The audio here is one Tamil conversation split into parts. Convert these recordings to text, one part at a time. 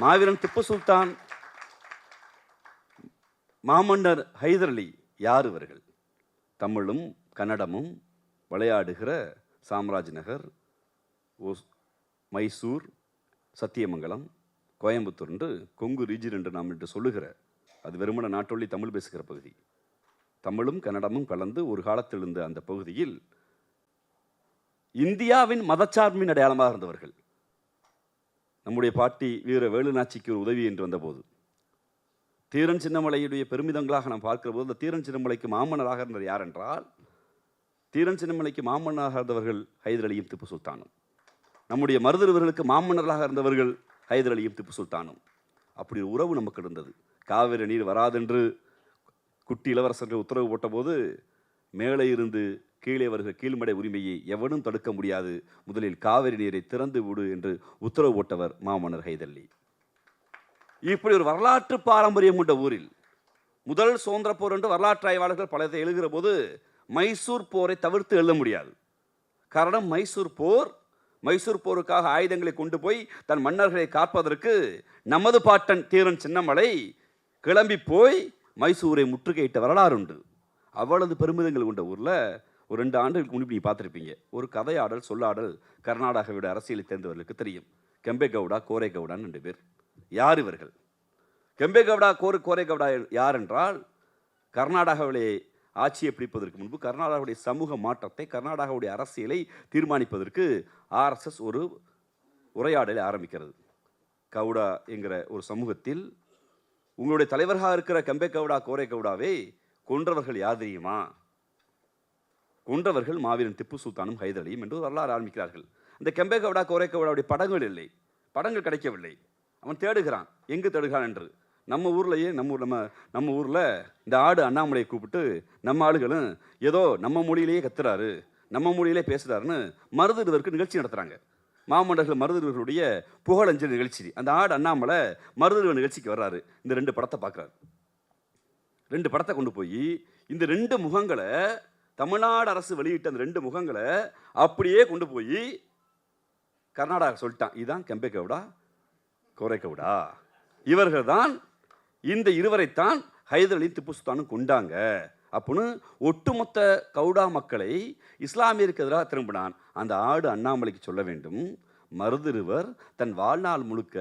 மாவீரன் திப்பு சுல்தான் மாமன்னர் ஹைதர் அலி யார் இவர்கள்? தமிழும் கன்னடமும் விளையாடுகிற சாம்ராஜ் நகர் ஓஸ் மைசூர் சத்தியமங்கலம் கோயம்புத்தூர் என்று கொங்கு ரீஜன் என்று நாம் என்று சொல்லுகிற அது வெறுமன நாட்டொள்ளி தமிழ் பேசுகிற பகுதி. தமிழும் கன்னடமும் கலந்து ஒரு காலத்தில் இருந்த அந்த பகுதியில் இந்தியாவின் மதச்சார்பின் அடையாளமாக இருந்தவர்கள். நம்முடைய பாட்டி வீர வேலுநாச்சிக்கு ஒரு உதவி என்று வந்தபோது. தீரன் சின்னமலையுடைய பெருமிதங்களாக நாம் பார்க்கிற போது அந்த தீரன் சின்னமலைக்கு மாமன்னராக இருந்தவர் யார் என்றால் தீரன் சின்னமலைக்கு மாமன்னராக இருந்தவர்கள் ஹைதர் அலியும் திப்பு சுல்தானும். நம்முடைய மருதவர்களுக்கு மாமன்னர்களாக இருந்தவர்கள் ஹைதர் அலியும் திப்பு சுல்தானும். அப்படி ஒரு உறவு நமக்கு இருந்தது. காவிரி நீர் வராதென்று குட்டி இளவரசர்கள் உத்தரவு போட்டபோது மேலே இருந்து கீழே வருகிற கீழ்மடை உரிமையை எவனும் தடுக்க முடியாது. முதலில் காவிரி நீரை திறந்து விடு என்று உத்தரவு போட்டவர் மாமன்னர் ஹைதல்லி. இப்படி ஒரு வரலாற்று பாரம்பரியம் கொண்ட ஊரில் முதல் சுதந்திர போர் என்று வரலாற்று ஆய்வாளர்கள் பலதை எழுதுகிற போது மைசூர் போரை தவிர்த்து எழுத முடியாது. காரணம் மைசூர் போர் மைசூர் போருக்காக ஆயுதங்களை கொண்டு போய் தன் மன்னர்களை காப்பதற்கு நமது பாட்டன் தீரன் சின்னமலை கிளம்பி போய் மைசூரை முற்றுகையிட்ட வரலாறு உண்டு. அவ்வளவு பெருமிதங்கள் கொண்ட ஊரில் ஒரு ரெண்டு ஆண்டுகளுக்கு முன்பு நீங்கள் பார்த்துருப்பீங்க. ஒரு கதையாடல் சொல்லாடல் கர்நாடகாவோட அரசியலை தேர்ந்தவர்களுக்கு தெரியும். கெம்பே கவுடா கோரே கவுடான்னு ரெண்டு பேர். யார் இவர்கள்? கெம்பே கவுடா கோரு கோரே கவுடா யார் என்றால் கர்நாடகாவிலே ஆட்சியை பிடிப்பதற்கு முன்பு கர்நாடகாவுடைய சமூக மாற்றத்தை கர்நாடகாவுடைய அரசியலை தீர்மானிப்பதற்கு ஆர்எஸ்எஸ் ஒரு உரையாடலை ஆரம்பிக்கிறது. கவுடா என்கிற ஒரு சமூகத்தில் உங்களுடைய தலைவராக இருக்கிற கம்பே கவுடா கோரே கவுடாவை கொன்றவர்கள் யார் தெரியுமா? கொன்றவர்கள் மாவீரன் திப்பு சுல்தானும் ஹைதரலியும் என்று வரலாறு ஆரம்பிக்கிறார்கள். இந்த கெம்பே கவுடா படங்கள் இல்லை. படங்கள் கிடைக்கவில்லை. அவன் தேடுகிறான். எங்கு தேடுகிறான் என்று. நம்ம ஊர்லேயே நம்ம நம்ம நம்ம ஊரில் இந்த ஆடு அண்ணாமலையை கூப்பிட்டு நம்ம ஆளுகளும் ஏதோ நம்ம மொழியிலேயே கத்துறாரு நம்ம மொழியிலே பேசுகிறாருன்னு மருதுவருக்கு நிகழ்ச்சி நடத்துகிறாங்க மாமண்டர்கள் மருதுவர்களுடைய புகழஞ்சல் நிகழ்ச்சி. அந்த ஆடு அண்ணாமலை மருதுவர் நிகழ்ச்சிக்கு வர்றாரு. இந்த ரெண்டு படத்தை பார்க்குறாரு. ரெண்டு படத்தை கொண்டு போய் இந்த ரெண்டு முகங்களை தமிழ்நாடு அரசு வெளியிட்ட அந்த ரெண்டு முகங்களை அப்படியே கொண்டு போய் கர்நாடகா சொல்லிட்டான். இதுதான் கெம்பேகவுடா கவுடா கோரை கவுடா. இவர்கள் தான் இந்த இருவரைத்தான் ஹைதர் அலி திப்பு சுல்தானும் கொண்டாங்க அப்படின்னு ஒட்டுமொத்த கவுடா மக்களை இஸ்லாமியருக்கு எதிராக திரும்பினான். அந்த ஆடு அண்ணாமலைக்கு சொல்ல வேண்டும். மருதிருவர் தன் வாழ்நாள் முழுக்க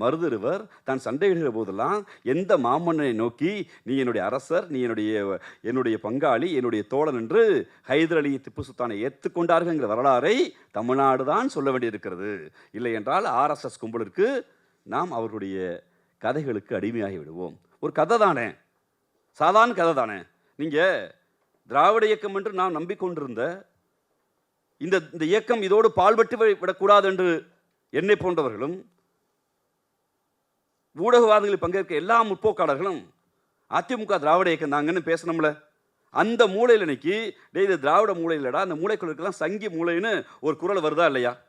மருதிருவர் தான் சண்டையிடுகிற போதெல்லாம் எந்த மாமன்னனை நோக்கி நீ என்னுடைய அரசர் நீ என்னுடைய என்னுடைய பங்காளி என்னுடைய தோழன் என்று ஹைதர் அலி திப்பு சுல்தானை ஏற்றுக்கொண்டார்கள்ங்கிற வரலாறை தமிழ்நாடு தான் சொல்ல வேண்டியிருக்கிறது. இல்லை என்றால் ஆர்எஸ்எஸ் கும்பலுக்கு நாம் அவர்களுடைய கதைகளுக்கு அடிமையாகி விடுவோம். ஒரு கதை தானே? சாதாரண கதை தானே? நீங்கள் திராவிட இயக்கம் என்று நாம் நம்பிக்கொண்டிருந்த இந்த இந்த இயக்கம் இதோடு பால்பட்டு விடக்கூடாது என்று என்னை போன்றவர்களும் ஊடகவாதிகளில் பங்கேற்க எல்லா முற்போக்காளர்களும் அதிமுக திராவிட இயக்கம் தாங்கன்னு பேசணும்ல. அந்த மூலையில் இன்னைக்கு டெய் இது திராவிட மூலை அந்த மூளைக்குள்ள இருக்கலாம் சங்கி மூளைன்னு ஒரு குரல் வருதா இல்லையா?